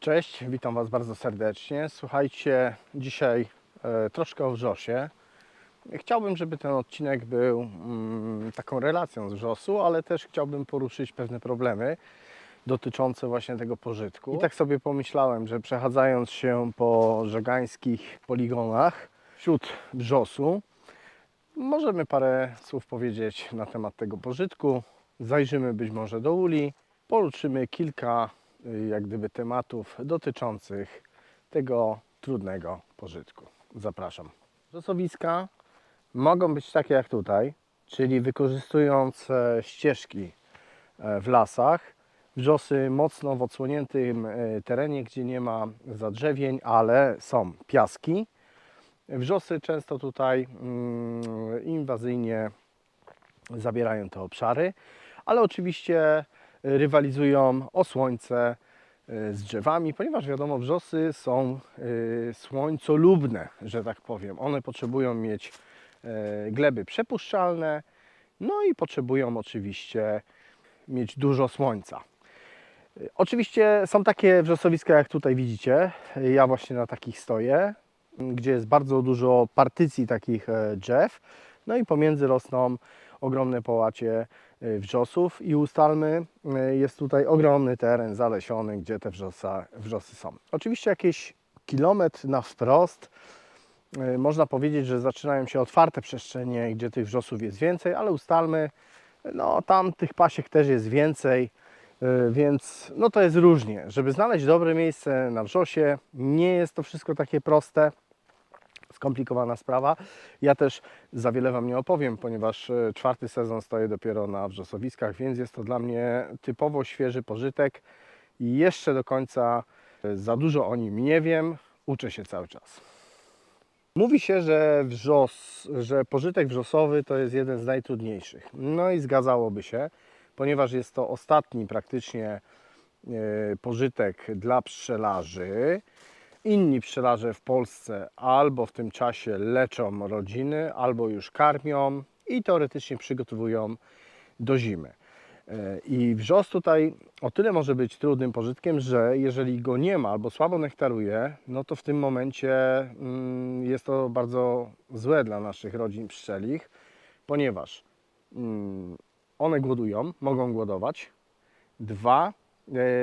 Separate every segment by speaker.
Speaker 1: Cześć, witam Was bardzo serdecznie. Słuchajcie, dzisiaj e, troszkę o wrzosie. Chciałbym, żeby ten odcinek był mm, taką relacją z wrzosu, ale też chciałbym poruszyć pewne problemy dotyczące właśnie tego pożytku. I tak sobie pomyślałem, że przechadzając się po żegańskich poligonach wśród wrzosu, możemy parę słów powiedzieć na temat tego pożytku. Zajrzymy być może do uli, poruszymy kilka jak gdyby tematów dotyczących tego trudnego pożytku. Zapraszam. Wrzosowiska mogą być takie jak tutaj, czyli wykorzystując ścieżki e, w lasach, wrzosy mocno w odsłoniętym e, terenie, gdzie nie ma zadrzewień, ale są piaski. Wrzosy często tutaj mm, inwazyjnie zabierają te obszary, ale oczywiście rywalizują o słońce y, z drzewami, ponieważ wiadomo, wrzosy są y, słońcolubne, że tak powiem. One potrzebują mieć y, gleby przepuszczalne, no i potrzebują oczywiście mieć dużo słońca. Oczywiście są takie wrzosowiska, jak tutaj widzicie. Ja właśnie na takich stoję, gdzie jest bardzo dużo partycji takich e, drzew. No i pomiędzy rosną ogromne połacie e, wrzosów i ustalmy, e, jest tutaj ogromny teren zalesiony, gdzie te wrzosa, wrzosy są. Oczywiście jakieś kilometr na wprost e, można powiedzieć, że zaczynają się otwarte przestrzenie, gdzie tych wrzosów jest więcej, ale ustalmy, no tam tych pasiek też jest więcej, więc no to jest różnie. Żeby znaleźć dobre miejsce na wrzosie, nie jest to wszystko takie proste skomplikowana sprawa. Ja też za wiele Wam nie opowiem, ponieważ e, czwarty sezon stoję dopiero na wrzosowiskach, więc jest to dla mnie typowo świeży pożytek i jeszcze do końca e, za dużo o nim nie wiem. Uczę się cały czas. Mówi się, że wrzos, że pożytek wrzosowy to jest jeden z najtrudniejszych. No i zgadzałoby się, ponieważ jest to ostatni praktycznie e, pożytek dla pszczelarzy. Inni pszczelarze w Polsce albo w tym czasie leczą rodziny, albo już karmią i teoretycznie przygotowują do zimy. E, I wrzos tutaj o tyle może być trudnym pożytkiem, że jeżeli go nie ma albo słabo nektaruje, no to w tym momencie mm, jest to bardzo złe dla naszych rodzin pszczelich, ponieważ mm, one głodują, mogą głodować. Dwa,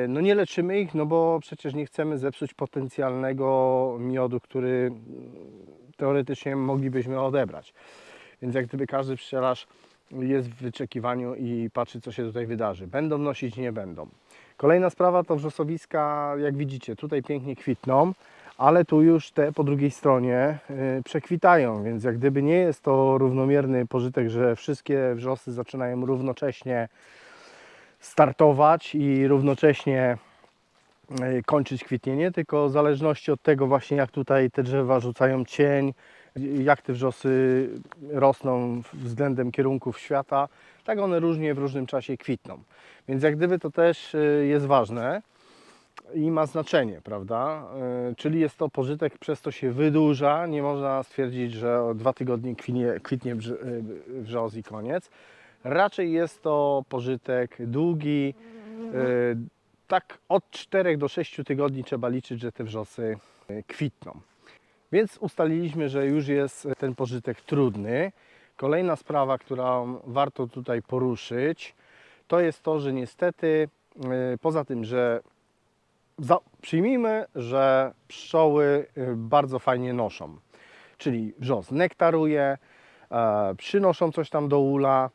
Speaker 1: no nie leczymy ich, no bo przecież nie chcemy zepsuć potencjalnego miodu, który mm, teoretycznie moglibyśmy odebrać. Więc jak gdyby każdy pszczelarz jest w wyczekiwaniu i patrzy, co się tutaj wydarzy. Będą nosić, nie będą. Kolejna sprawa to wrzosowiska, jak widzicie, tutaj pięknie kwitną, ale tu już te po drugiej stronie y, przekwitają, więc jak gdyby nie jest to równomierny pożytek, że wszystkie wrzosy zaczynają równocześnie startować i równocześnie y, kończyć kwitnienie, tylko w zależności od tego właśnie jak tutaj te drzewa rzucają cień, jak te wrzosy rosną względem kierunków świata, tak one różnie w różnym czasie kwitną. Więc jak gdyby to też y, jest ważne i ma znaczenie, prawda? Y, Czyli jest to pożytek, przez to się wydłuża. Nie można stwierdzić, że o dwa tygodnie kwitnie, kwitnie wrzos i koniec. Raczej jest to pożytek długi. y, Tak od 4 do 6 tygodni trzeba liczyć, że te wrzosy y, kwitną. Więc ustaliliśmy, że już jest ten pożytek trudny. Kolejna sprawa, którą warto tutaj poruszyć, to jest to, że niestety y, poza tym, że przyjmijmy, że pszczoły bardzo fajnie noszą, czyli wrzos nektaruje, e, przynoszą coś tam do ula,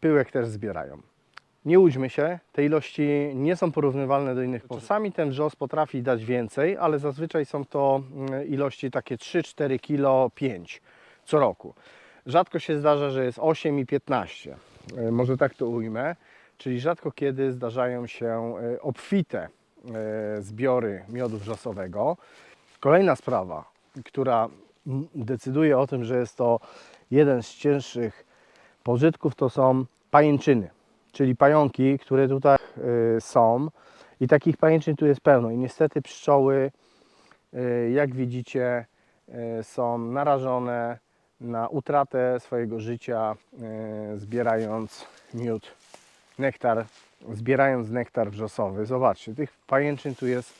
Speaker 1: pyłek też zbierają. Nie łudźmy się, te ilości nie są porównywalne do innych. Czasami ten wrzos potrafi dać więcej, ale zazwyczaj są to mm, ilości takie 3-4 kg 5 co roku. Rzadko się zdarza, że jest 8 i 15. E, Może tak to ujmę. Czyli rzadko kiedy zdarzają się e, obfite e, zbiory miodu wrzosowego. Kolejna sprawa, która mm, decyduje o tym, że jest to jeden z cięższych pożytków, to są pajęczyny czyli pająki, które tutaj y, są. I takich pajęczyn tu jest pełno. I niestety pszczoły, y, jak widzicie, y, są narażone na utratę swojego życia, zbierając miód, nektar, zbierając nektar wrzosowy. Zobaczcie, tych pajęczyn tu jest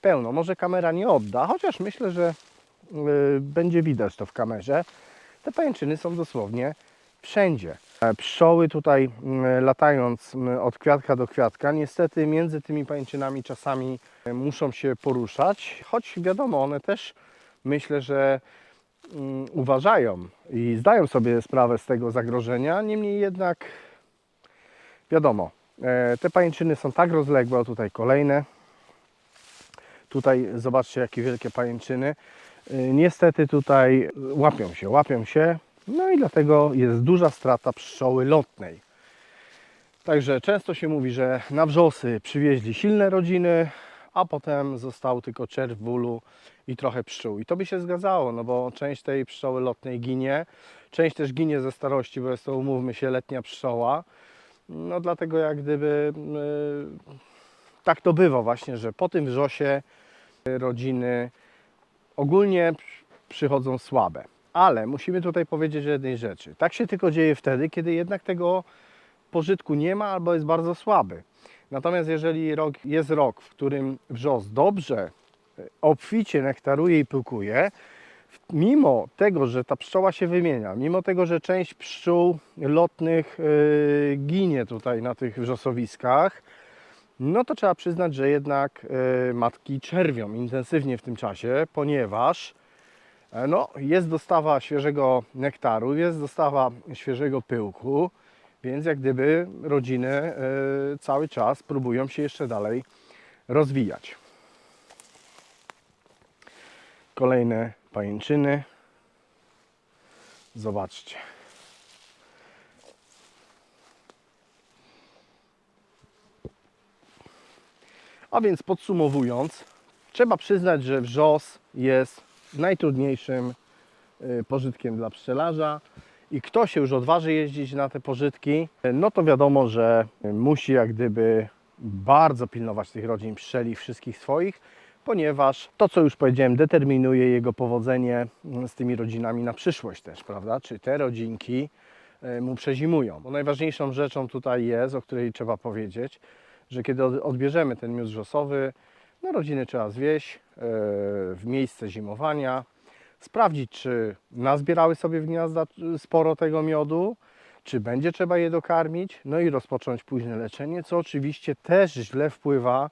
Speaker 1: pełno. Może kamera nie odda, chociaż myślę, że będzie widać to w kamerze. Te pajęczyny są dosłownie wszędzie. E, Pszczoły tutaj mm, latając mm, od kwiatka do kwiatka, niestety między tymi pajęczynami czasami e, muszą się poruszać, choć wiadomo, one też myślę, że mm, uważają i zdają sobie sprawę z tego zagrożenia, niemniej jednak wiadomo, e, te pajęczyny są tak rozległe, tutaj kolejne, tutaj zobaczcie jakie wielkie pajęczyny, niestety tutaj łapią się, łapią się, no i dlatego jest duża strata pszczoły lotnej. Także często się mówi, że na wrzosy przywieźli silne rodziny, a potem został tylko czerw bólu i trochę pszczół. I to by się zgadzało, no bo część tej pszczoły lotnej ginie, część też ginie ze starości, bo jest to, umówmy się, letnia pszczoła. No dlatego jak gdyby yy, tak to bywa właśnie, że po tym wrzosie rodziny ogólnie przychodzą słabe. Ale musimy tutaj powiedzieć o jednej rzeczy. Tak się tylko dzieje wtedy, kiedy jednak tego pożytku nie ma albo jest bardzo słaby. Natomiast jeżeli rok, jest rok, w którym wrzos dobrze, e, obficie nektaruje i pyłkuje, mimo tego, że ta pszczoła się wymienia, mimo tego, że część pszczół lotnych yy, ginie tutaj na tych wrzosowiskach, no to trzeba przyznać, że jednak yy, matki czerwią intensywnie w tym czasie, ponieważ no, jest dostawa świeżego nektaru, jest dostawa świeżego pyłku, więc jak gdyby rodziny e, cały czas próbują się jeszcze dalej rozwijać. Kolejne pajęczyny. Zobaczcie. A więc podsumowując, trzeba przyznać, że wrzos jest najtrudniejszym y, pożytkiem dla pszczelarza i kto się już odważy jeździć na te pożytki, no to wiadomo, że musi jak gdyby bardzo pilnować tych rodzin pszczeli wszystkich swoich, ponieważ to, co już powiedziałem, determinuje jego powodzenie z tymi rodzinami na przyszłość też, prawda? Czy te rodzinki e, mu przezimują. Bo najważniejszą rzeczą tutaj jest, o której trzeba powiedzieć, że kiedy od- odbierzemy ten miód wrzosowy, no rodziny trzeba zwieść w miejsce zimowania, sprawdzić, czy nazbierały sobie w gniazda sporo tego miodu, czy będzie trzeba je dokarmić, no i rozpocząć późne leczenie, co oczywiście też źle wpływa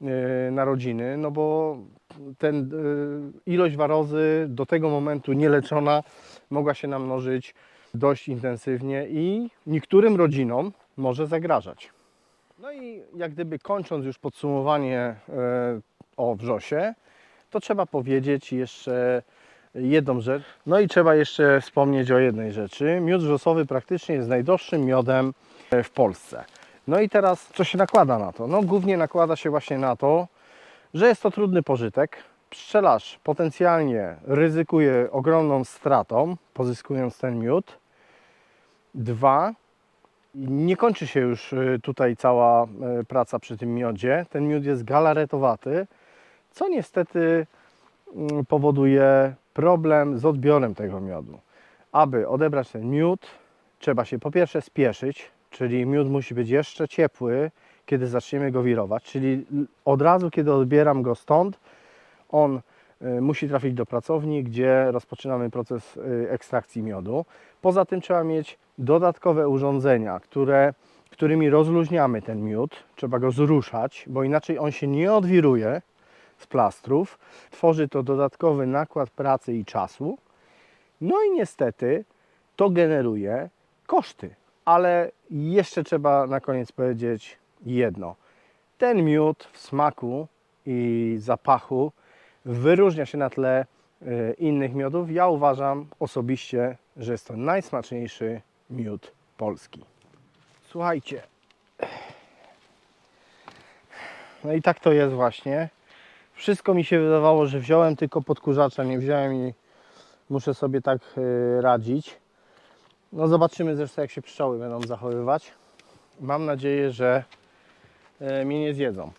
Speaker 1: e, na rodziny, no bo ten e, ilość warozy do tego momentu nieleczona mogła się namnożyć dość intensywnie i niektórym rodzinom może zagrażać. No i jak gdyby kończąc już podsumowanie e, o wrzosie, to trzeba powiedzieć jeszcze jedną rzecz. No i trzeba jeszcze wspomnieć o jednej rzeczy. Miód wrzosowy praktycznie jest najdroższym miodem e, w Polsce. No i teraz co się nakłada na to? No głównie nakłada się właśnie na to, że jest to trudny pożytek. Pszczelarz potencjalnie ryzykuje ogromną stratą, pozyskując ten miód. Dwa, nie kończy się już y, tutaj cała y, praca przy tym miodzie. Ten miód jest galaretowaty, co niestety mm, powoduje problem z odbiorem tego miodu. Aby odebrać ten miód, trzeba się po pierwsze spieszyć, czyli miód musi być jeszcze ciepły, kiedy zaczniemy go wirować, czyli od razu, kiedy odbieram go stąd, on musi trafić do pracowni, gdzie rozpoczynamy proces y, ekstrakcji miodu. Poza tym trzeba mieć dodatkowe urządzenia, które, którymi rozluźniamy ten miód. Trzeba go zruszać, bo inaczej on się nie odwiruje z plastrów. Tworzy to dodatkowy nakład pracy i czasu. No i niestety to generuje koszty. Ale jeszcze trzeba na koniec powiedzieć jedno. Ten miód w smaku i zapachu wyróżnia się na tle e, innych miodów. Ja uważam osobiście, że jest to najsmaczniejszy miód polski. Słuchajcie. No i tak to jest właśnie. Wszystko mi się wydawało, że wziąłem tylko podkurzacza, nie wziąłem i muszę sobie tak e, radzić. No zobaczymy zresztą jak się pszczoły będą zachowywać. Mam nadzieję, że e, mnie nie zjedzą.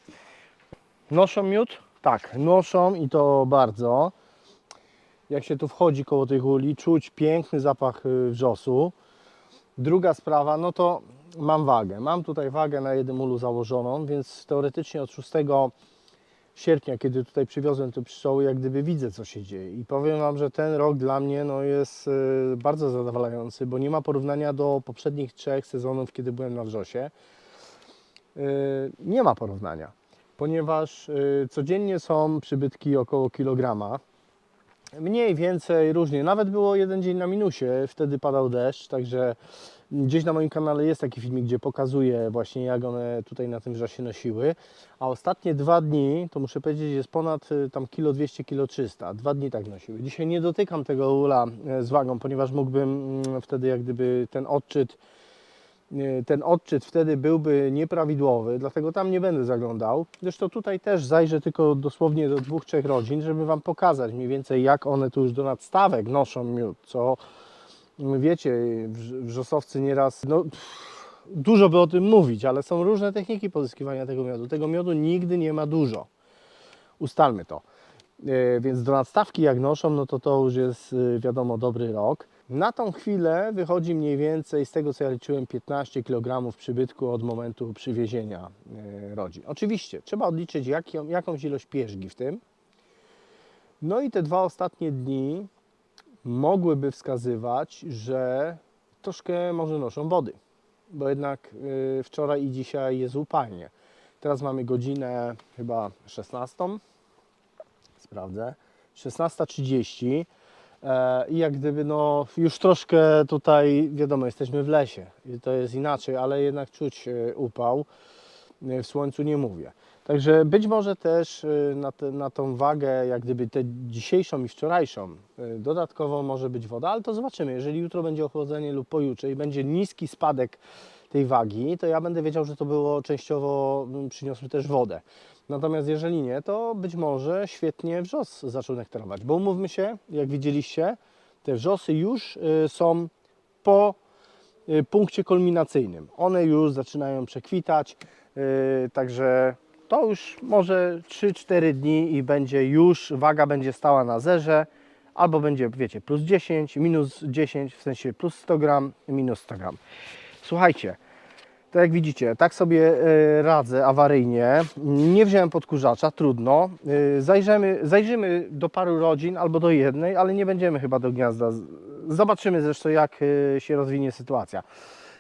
Speaker 1: Noszą miód? Tak, noszą i to bardzo. Jak się tu wchodzi koło tych uli, czuć piękny zapach y, wrzosu. Druga sprawa, no to mam wagę. Mam tutaj wagę na jednym ulu założoną, więc teoretycznie od 6 sierpnia, kiedy tutaj przywiozłem te pszczoły, jak gdyby widzę, co się dzieje. I powiem Wam, że ten rok dla mnie no, jest y, bardzo zadowalający, bo nie ma porównania do poprzednich trzech sezonów, kiedy byłem na wrzosie. Y, nie ma porównania, ponieważ y, codziennie są przybytki około kilograma. Mniej, więcej, różnie. Nawet było jeden dzień na minusie, wtedy padał deszcz, także gdzieś na moim kanale jest taki filmik, gdzie pokazuję właśnie jak one tutaj na tym wrzosie nosiły. A ostatnie dwa dni, to muszę powiedzieć, jest ponad y, tam kilo 200, kilo 300. Dwa dni tak nosiły. Dzisiaj nie dotykam tego ula e, z wagą, ponieważ mógłbym mm, wtedy jak gdyby ten odczyt ten odczyt wtedy byłby nieprawidłowy, dlatego tam nie będę zaglądał. Zresztą tutaj też zajrzę tylko dosłownie do dwóch, trzech rodzin, żeby Wam pokazać mniej więcej jak one tu już do nadstawek noszą miód, co wiecie, wrz- wrzosowcy nieraz, no dużo by o tym mówić, ale są różne techniki pozyskiwania tego miodu. Tego miodu nigdy nie ma dużo. Ustalmy to. E, Więc do nadstawki jak noszą, no to to już jest e, wiadomo dobry rok. Na tą chwilę wychodzi mniej więcej z tego co ja liczyłem 15 kg przybytku od momentu przywiezienia e, rodzin. Oczywiście trzeba odliczyć jaką, jakąś ilość pierzgi w tym. No i te dwa ostatnie dni mogłyby wskazywać, że troszkę może noszą wody, bo jednak y, wczoraj i dzisiaj jest upalnie. Teraz mamy godzinę chyba 16, sprawdzę, 16.30 e, i jak gdyby no już troszkę tutaj, wiadomo, jesteśmy w lesie i to jest inaczej, ale jednak czuć e, upał, E, w słońcu nie mówię. Także być może też na, te, na tą wagę, jak gdyby tę dzisiejszą i wczorajszą, dodatkowo może być woda, ale to zobaczymy. Jeżeli jutro będzie ochłodzenie lub pojutrze i będzie niski spadek tej wagi, to ja będę wiedział, że to było częściowo, przyniosły też wodę. Natomiast jeżeli nie, to być może świetnie wrzos zaczął nektarować. Bo umówmy się, jak widzieliście, te wrzosy już y, są po y, punkcie kulminacyjnym. One już zaczynają przekwitać, y, także to już może 3-4 dni i będzie już, waga będzie stała na zerze, albo będzie, wiecie, plus 10, minus 10, w sensie plus 100 gram, minus 100 gram. Słuchajcie, tak jak widzicie, tak sobie e, radzę awaryjnie. Nie wziąłem podkurzacza, trudno. E, Zajrzymy, zajrzymy do paru rodzin albo do jednej, ale nie będziemy chyba do gniazda. Zobaczymy zresztą, jak e, się rozwinie sytuacja.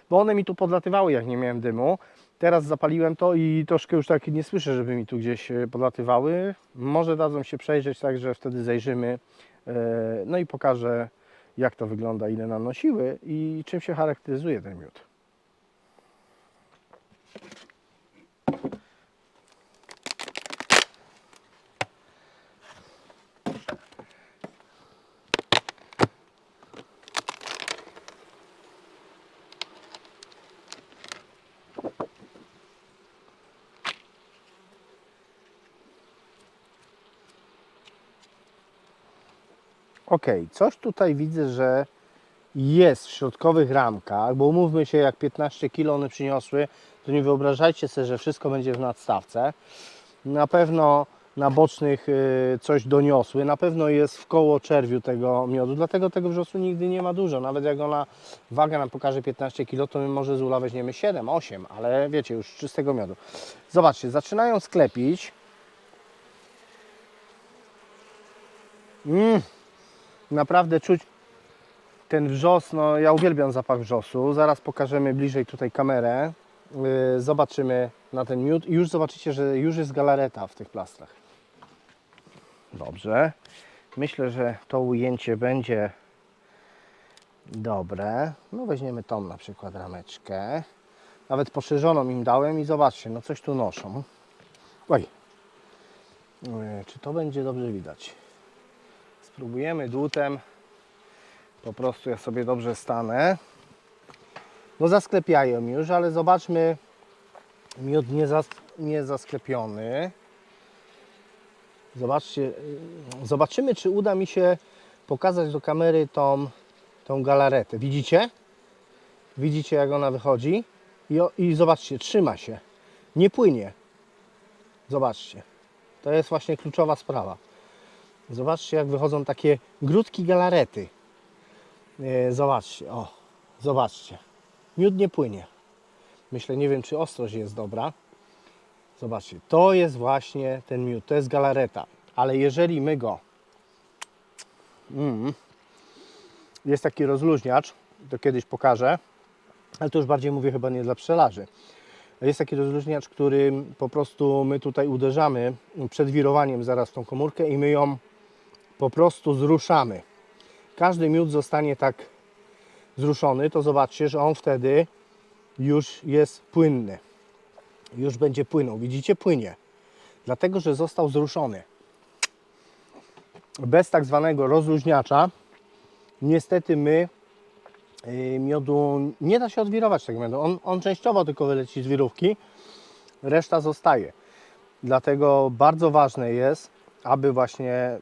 Speaker 1: Bo one mi tu podlatywały, jak nie miałem dymu. Teraz zapaliłem to i troszkę już tak nie słyszę, żeby mi tu gdzieś podlatywały. Może dadzą się przejrzeć, także wtedy zajrzymy. No i pokażę, jak to wygląda, ile nanosiły i czym się charakteryzuje ten miód. Ok, coś tutaj widzę, że jest w środkowych ramkach, bo umówmy się, jak 15 kg one przyniosły, to nie wyobrażajcie sobie, że wszystko będzie w nadstawce. Na pewno na bocznych y, coś doniosły, na pewno jest w koło czerwiu tego miodu, dlatego tego wrzosu nigdy nie ma dużo. Nawet jak ona waga nam pokaże 15 kg, to my może z ula weźmiemy 7, 8, ale wiecie, już czystego miodu. Zobaczcie, zaczynają sklepić. Mm, naprawdę czuć ten wrzos, no ja uwielbiam zapach wrzosu. Zaraz pokażemy bliżej tutaj kamerę. Yy, zobaczymy na ten miód i już zobaczycie, że już jest galareta w tych plastrach. Dobrze. Myślę, że to ujęcie będzie dobre. No weźmiemy tą na przykład rameczkę. Nawet poszerzoną im dałem i zobaczcie, no coś tu noszą. Oj. Yy, Czy to będzie dobrze widać? Spróbujemy dłutem. Po prostu ja sobie dobrze stanę. No zasklepiają już, ale zobaczmy. Miód nie, zas, nie zasklepiony. Zobaczcie, yy, zobaczymy, czy uda mi się pokazać do kamery tą, tą galaretę. Widzicie? Widzicie, jak ona wychodzi? I, I zobaczcie, trzyma się. Nie płynie. Zobaczcie. To jest właśnie kluczowa sprawa. Zobaczcie, jak wychodzą takie grudki galarety. E, Zobaczcie, o, zobaczcie. Miód nie płynie. Myślę, nie wiem, czy ostrość jest dobra. Zobaczcie, to jest właśnie ten miód, to jest galareta. Ale jeżeli my go. Mm, jest taki rozluźniacz, to kiedyś pokażę, ale to już bardziej mówię chyba nie dla pszczelarzy. Jest taki rozluźniacz, który po prostu my tutaj uderzamy przed wirowaniem zaraz w tą komórkę i my ją po prostu zruszamy. Każdy miód zostanie tak zruszony, to zobaczcie, że on wtedy już jest płynny. Już będzie płynął. Widzicie? Płynie. Dlatego, że został zruszony. Bez tak zwanego rozluźniacza niestety my yy, miodu nie da się odwirować tego miodu. On, on częściowo tylko wyleci z wirówki, reszta zostaje. Dlatego bardzo ważne jest, aby właśnie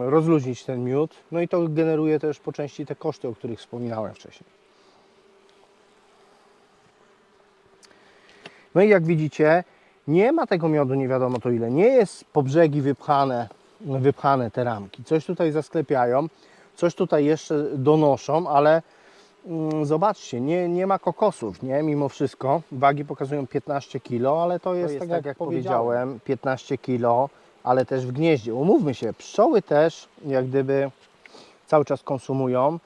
Speaker 1: rozluźnić ten miód. No i to generuje też po części te koszty, o których wspominałem wcześniej. No i jak widzicie, nie ma tego miodu nie wiadomo to ile. Nie jest po brzegi wypchane, wypchane te ramki. Coś tutaj zasklepiają, coś tutaj jeszcze donoszą, ale mm, zobaczcie, nie, nie ma kokosów, nie? Mimo wszystko. Wagi pokazują 15 kg, ale to jest, tak, jak, powiedziałem, 15 kg, ale też w gnieździe. Umówmy się, pszczoły też jak gdyby cały czas konsumują,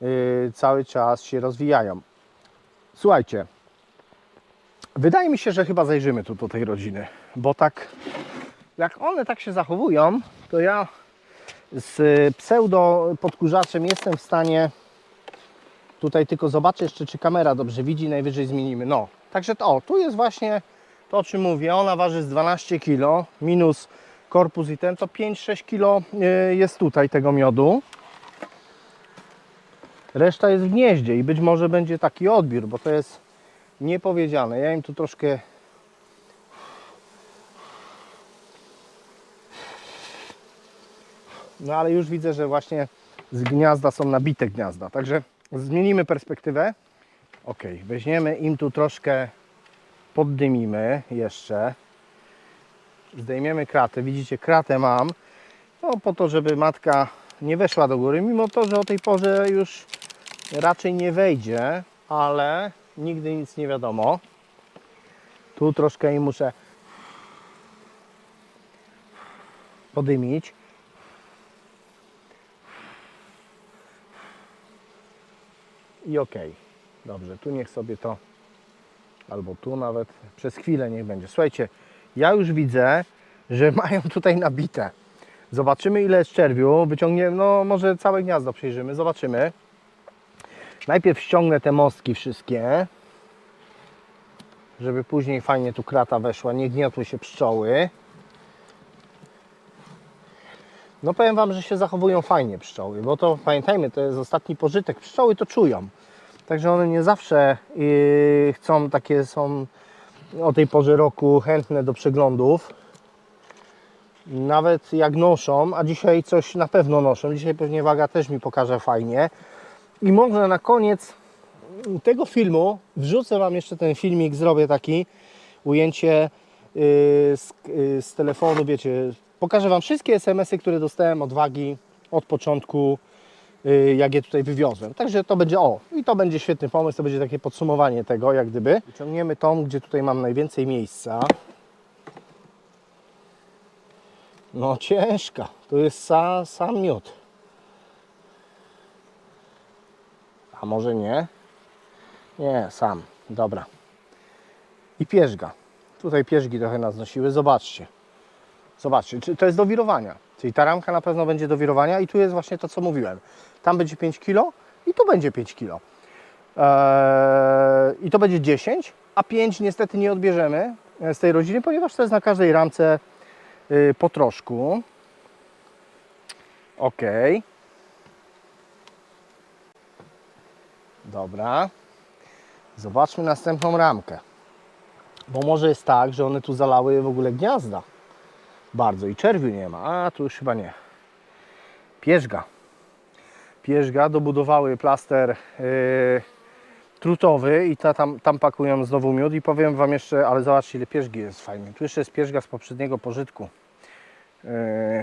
Speaker 1: yy, cały czas się rozwijają. Słuchajcie, Wydaje mi się, że chyba zajrzymy tu do tej rodziny, bo tak jak one tak się zachowują, to ja z pseudo podkurzaczem jestem w stanie tutaj tylko zobaczyć jeszcze, czy kamera dobrze widzi, najwyżej zmienimy. No, także to, o, tu jest właśnie to, o czym mówię, ona waży z 12 kg, minus korpus i ten, to 5-6 kg y, jest tutaj tego miodu. Reszta jest w gnieździe i być może będzie taki odbiór, bo to jest niepowiedziane. Ja im tu troszkę No ale już widzę, że właśnie z gniazda są nabite gniazda. Także zmienimy perspektywę. Ok, weźmiemy im tu troszkę poddymimy jeszcze. Zdejmiemy kratę. Widzicie, kratę mam. No po to, żeby matka nie weszła do góry, mimo to, że o tej porze już raczej nie wejdzie, ale nigdy nic nie wiadomo. Tu troszkę im muszę podymić. I ok. Dobrze, tu niech sobie to albo tu nawet przez chwilę niech będzie. Słuchajcie, ja już widzę, że mają tutaj nabite. Zobaczymy ile jest czerwiu. Wyciągniemy, no może całe gniazdo przejrzymy. Zobaczymy. Najpierw ściągnę te mostki wszystkie, żeby później fajnie tu krata weszła, nie gniotły się pszczoły. No powiem Wam, że się zachowują fajnie pszczoły, bo to pamiętajmy, to jest ostatni pożytek. Pszczoły to czują. Także one nie zawsze yy, chcą, takie są o tej porze roku chętne do przeglądów. Nawet jak noszą, a dzisiaj coś na pewno noszą. Dzisiaj pewnie waga też mi pokaże fajnie. I może na koniec tego filmu wrzucę Wam jeszcze ten filmik, zrobię taki ujęcie yy, z, yy, z telefonu, wiecie, pokażę Wam wszystkie SMS-y, które dostałem od wagi od początku, jak je tutaj wywiozłem. Także to będzie, o, i to będzie świetny pomysł, to będzie takie podsumowanie tego, jak gdyby. Wyciągniemy tą, gdzie tutaj mam najwięcej miejsca. No ciężka, to jest sa, sam miód. A może nie? Nie, sam. Dobra. I pierzga. Tutaj pierzgi trochę nas nosiły. Zobaczcie. Zobaczcie, to jest do wirowania. Czyli ta ramka na pewno będzie do wirowania i tu jest właśnie to, co mówiłem. Tam będzie 5 kg i tu będzie 5 kg. Eee, I to będzie 10, a 5 niestety nie odbierzemy z tej rodziny, ponieważ to jest na każdej ramce yy, po troszku. Ok. Dobra. Zobaczmy następną ramkę. Bo może jest tak, że one tu zalały w ogóle gniazda. Bardzo i czerwiu nie ma. A tu już chyba nie. Pierzga. Pierzga dobudowały plaster yy, trutowy i ta, tam, tam pakują znowu miód i powiem Wam jeszcze, ale zobaczcie ile pierzgi jest fajnie. Tu jeszcze jest pierzga z poprzedniego pożytku. Yy,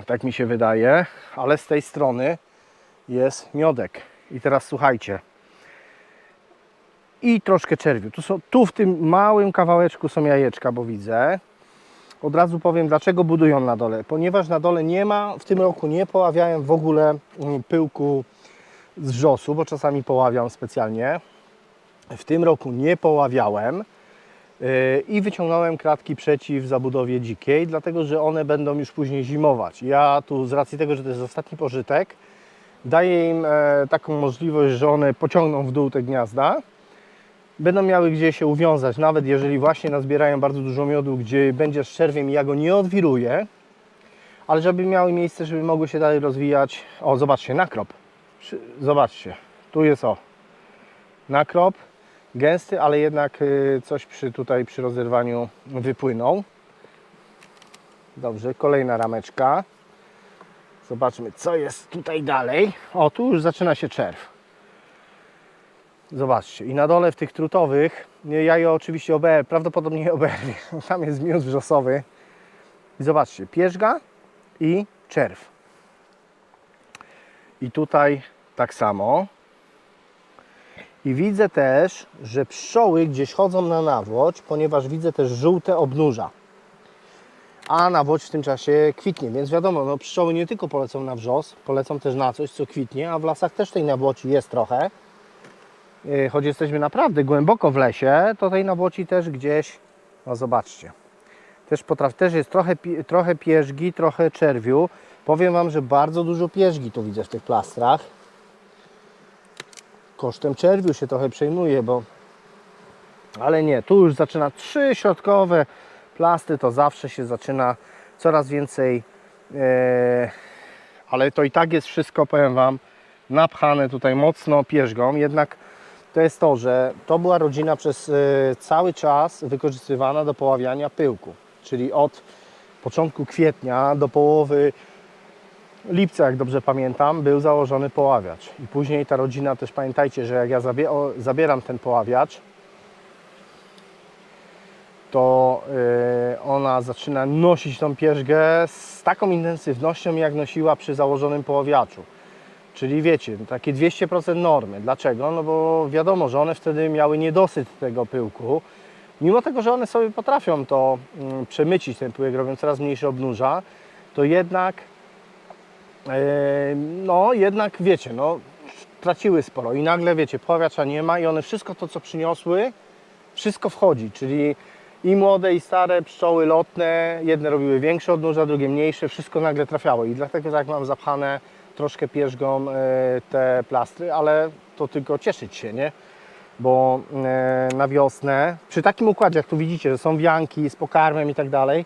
Speaker 1: tak mi się wydaje, ale z tej strony jest miodek. I teraz słuchajcie. i troszkę czerwiu. Tu, są, tu w tym małym kawałeczku są jajeczka, bo widzę. Od razu powiem, dlaczego budują na dole. Ponieważ na dole nie ma, w tym roku nie poławiałem w ogóle mm, pyłku z wrzosu, bo czasami poławiam specjalnie. W tym roku nie poławiałem yy, i wyciągnąłem kratki przeciw zabudowie dzikiej, dlatego że one będą już później zimować. Ja tu z racji tego, że to jest ostatni pożytek, daję im e, taką możliwość, że one pociągną w dół te gniazda będą miały gdzie się uwiązać, nawet jeżeli właśnie nazbierają bardzo dużo miodu, gdzie będzie z czerwiem i ja go nie odwiruję, ale żeby miały miejsce, żeby mogły się dalej rozwijać. O, zobaczcie, nakrop. Zobaczcie, tu jest o, nakrop, gęsty, ale jednak y, coś przy tutaj przy rozerwaniu wypłynął. Dobrze, kolejna rameczka. Zobaczmy, co jest tutaj dalej. O, tu już zaczyna się czerw. Zobaczcie, i na dole w tych trutowych, ja je oczywiście ober, prawdopodobnie je oberwię, tam jest miód wrzosowy. I zobaczcie, pierzga i czerw. I tutaj tak samo. I widzę też, że pszczoły gdzieś chodzą na nawłoć, ponieważ widzę też żółte obnóża. A nawłoć w tym czasie kwitnie, więc wiadomo, no pszczoły nie tylko polecą na wrzos, polecą też na coś, co kwitnie, a w lasach też tej nawłoci jest trochę. Yy, choć jesteśmy naprawdę głęboko w lesie, to tej nawłoci też gdzieś, no zobaczcie, też, potraf, też jest trochę, trochę pierzgi, trochę czerwiu. Powiem Wam, że bardzo dużo pierzgi tu widzę w tych plastrach. Kosztem czerwiu się trochę przejmuje, bo ale nie, tu już zaczyna trzy środkowe plasty, to zawsze się zaczyna coraz więcej, e, ale to i tak jest wszystko, powiem Wam, napchane tutaj mocno pierzgą, jednak to jest to, że to była rodzina przez e, cały czas wykorzystywana do poławiania pyłku, czyli od początku kwietnia do połowy lipca, jak dobrze pamiętam, był założony poławiacz. I później ta rodzina też pamiętajcie, że jak ja zabie zabieram ten poławiacz, to y, ona zaczyna nosić tą pierzgę z taką intensywnością, jak nosiła przy założonym poławiaczu. Czyli wiecie, takie 200% normy. Dlaczego? No bo wiadomo, że one wtedy miały niedosyt tego pyłku. Mimo tego, że one sobie potrafią to mm, przemycić, ten pyłek, robią coraz mniejsze obnóża, to jednak no jednak wiecie, no traciły sporo i nagle wiecie, powiacza nie ma i one wszystko to co przyniosły, wszystko wchodzi, czyli i młode i stare pszczoły lotne, jedne robiły większe odnóża, drugie mniejsze, wszystko nagle trafiało i dlatego tak mam zapchane troszkę pierzgą yy, te plastry, ale to tylko cieszyć się, nie? Bo yy, na wiosnę, przy takim układzie jak tu widzicie, że są wianki z pokarmem i tak dalej,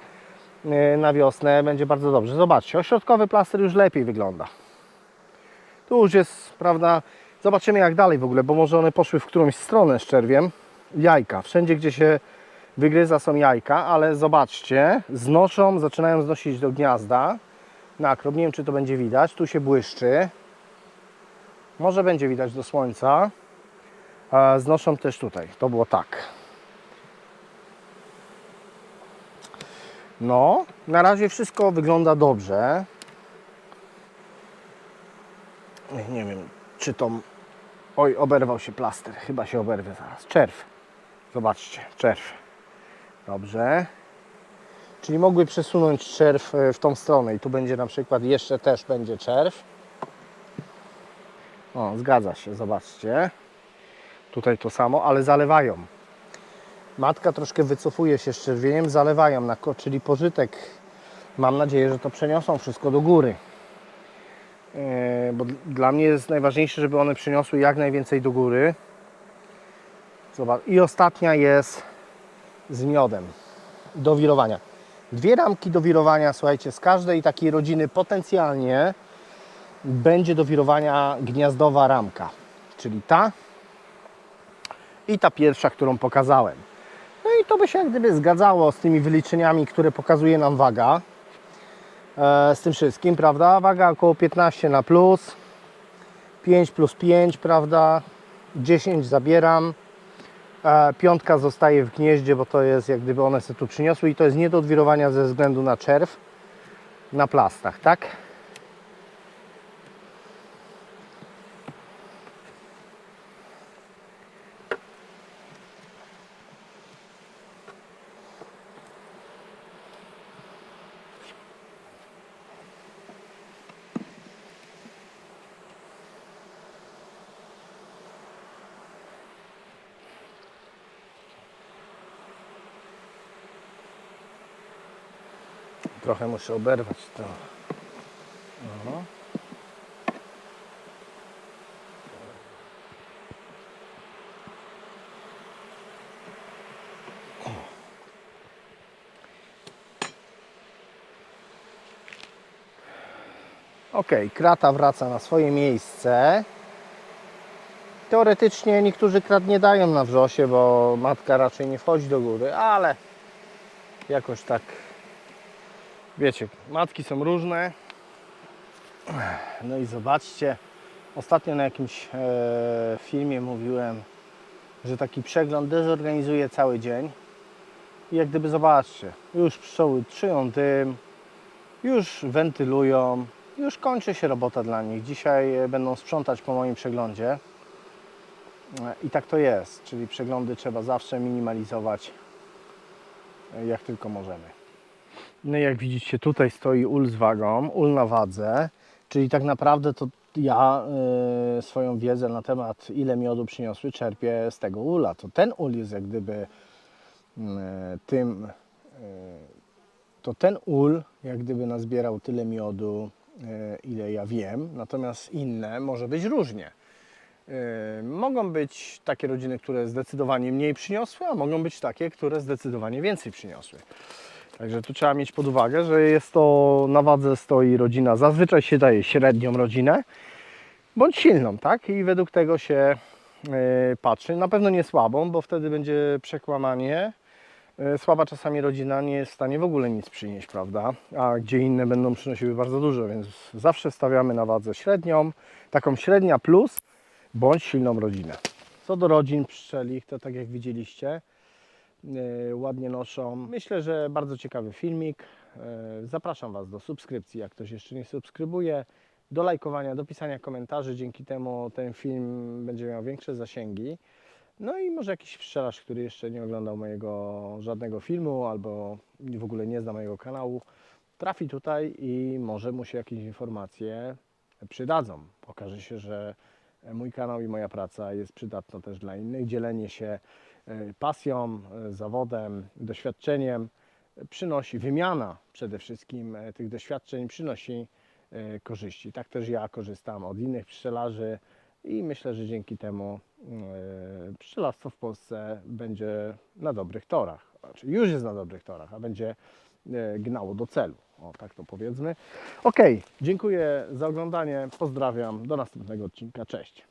Speaker 1: na wiosnę będzie bardzo dobrze. Zobaczcie, ośrodkowy plaster już lepiej wygląda. Tu już jest, prawda, zobaczymy jak dalej w ogóle, bo może one poszły w którąś stronę z czerwiem. Jajka, wszędzie gdzie się wygryza są jajka, ale zobaczcie, znoszą, zaczynają znosić do gniazda. Nakrop, nie wiem czy to będzie widać, tu się błyszczy. Może będzie widać do słońca. Znoszą też tutaj, to było tak. No, na razie wszystko wygląda dobrze. Nie, wiem, czy to. Oj, oberwał się plaster. Chyba się oberwie zaraz. Czerw. Zobaczcie, czerw. Dobrze. Czyli mogły przesunąć czerw e, w tą stronę i tu będzie na przykład jeszcze też będzie czerw. O, zgadza się, zobaczcie. Tutaj to samo, ale zalewają. Matka troszkę wycofuje się z czerwieniem, zalewają, na, ko- czyli pożytek. Mam nadzieję, że to przeniosą wszystko do góry. Yy, bo dla mnie jest najważniejsze, żeby one przyniosły jak najwięcej do góry. Zobacz. I ostatnia jest z miodem do wirowania. Dwie ramki do wirowania, słuchajcie, z każdej takiej rodziny potencjalnie będzie do wirowania gniazdowa ramka. Czyli ta i ta pierwsza, którą pokazałem. I to by się jak gdyby zgadzało z tymi wyliczeniami, które pokazuje nam waga. E, z tym wszystkim, prawda? Waga około 15 na plus. 5 plus 5, prawda? 10 zabieram. E, piątka zostaje w gnieździe, bo to jest jak gdyby one sobie tu przyniosły i to jest nie do odwirowania ze względu na czerw na plastach, tak? Trochę muszę oberwać to. No. Ok, krata wraca na swoje miejsce. Teoretycznie niektórzy krat nie dają na wrzosie, bo matka raczej nie wchodzi do góry, ale jakoś tak wiecie, matki są różne. No i zobaczcie, ostatnio na jakimś e, filmie mówiłem, że taki przegląd dezorganizuje cały dzień. I jak gdyby zobaczcie, już pszczoły czują dym, już wentylują, już kończy się robota dla nich. Dzisiaj e, będą sprzątać po moim przeglądzie. E, I tak to jest, czyli przeglądy trzeba zawsze minimalizować e, jak tylko możemy. No jak widzicie, tutaj stoi ul z wagą, ul na wadze, czyli tak naprawdę to ja e, swoją wiedzę na temat ile miodu przyniosły czerpię z tego ula. To ten ul jest jak gdyby e, tym, e, to ten ul jak gdyby nazbierał tyle miodu, e, ile ja wiem, natomiast inne może być różnie. E, Mogą być takie rodziny, które zdecydowanie mniej przyniosły, a mogą być takie, które zdecydowanie więcej przyniosły. Także tu trzeba mieć pod uwagę, że jest to na wadze stoi rodzina. Zazwyczaj się daje średnią rodzinę bądź silną, tak? I według tego się e, patrzy. Na pewno nie słabą, bo wtedy będzie przekłamanie. E, Słaba czasami rodzina nie jest w stanie w ogóle nic przynieść, prawda? A gdzie inne będą przynosiły bardzo dużo, więc zawsze stawiamy na wadze średnią, taką średnia plus bądź silną rodzinę. Co do rodzin pszczelich, to tak jak widzieliście, ładnie noszą. Myślę, że bardzo ciekawy filmik. E, Zapraszam Was do subskrypcji, jak ktoś jeszcze nie subskrybuje, do lajkowania, do pisania komentarzy. Dzięki temu ten film będzie miał większe zasięgi. No i może jakiś pszczelarz, który jeszcze nie oglądał mojego żadnego filmu albo w ogóle nie zna mojego kanału, trafi tutaj i może mu się jakieś informacje przydadzą. Okaże się, że mój kanał i moja praca jest przydatna też dla innych. Dzielenie się e, pasją, e, zawodem, doświadczeniem e, przynosi wymiana przede wszystkim e, tych doświadczeń przynosi e, korzyści. Tak też ja korzystam od innych pszczelarzy i myślę, że dzięki temu e, pszczelarstwo w Polsce będzie na dobrych torach. Znaczy już jest na dobrych torach, a będzie e, gnało do celu. O, tak to powiedzmy. Ok, dziękuję za oglądanie. Pozdrawiam. Do następnego odcinka. Cześć.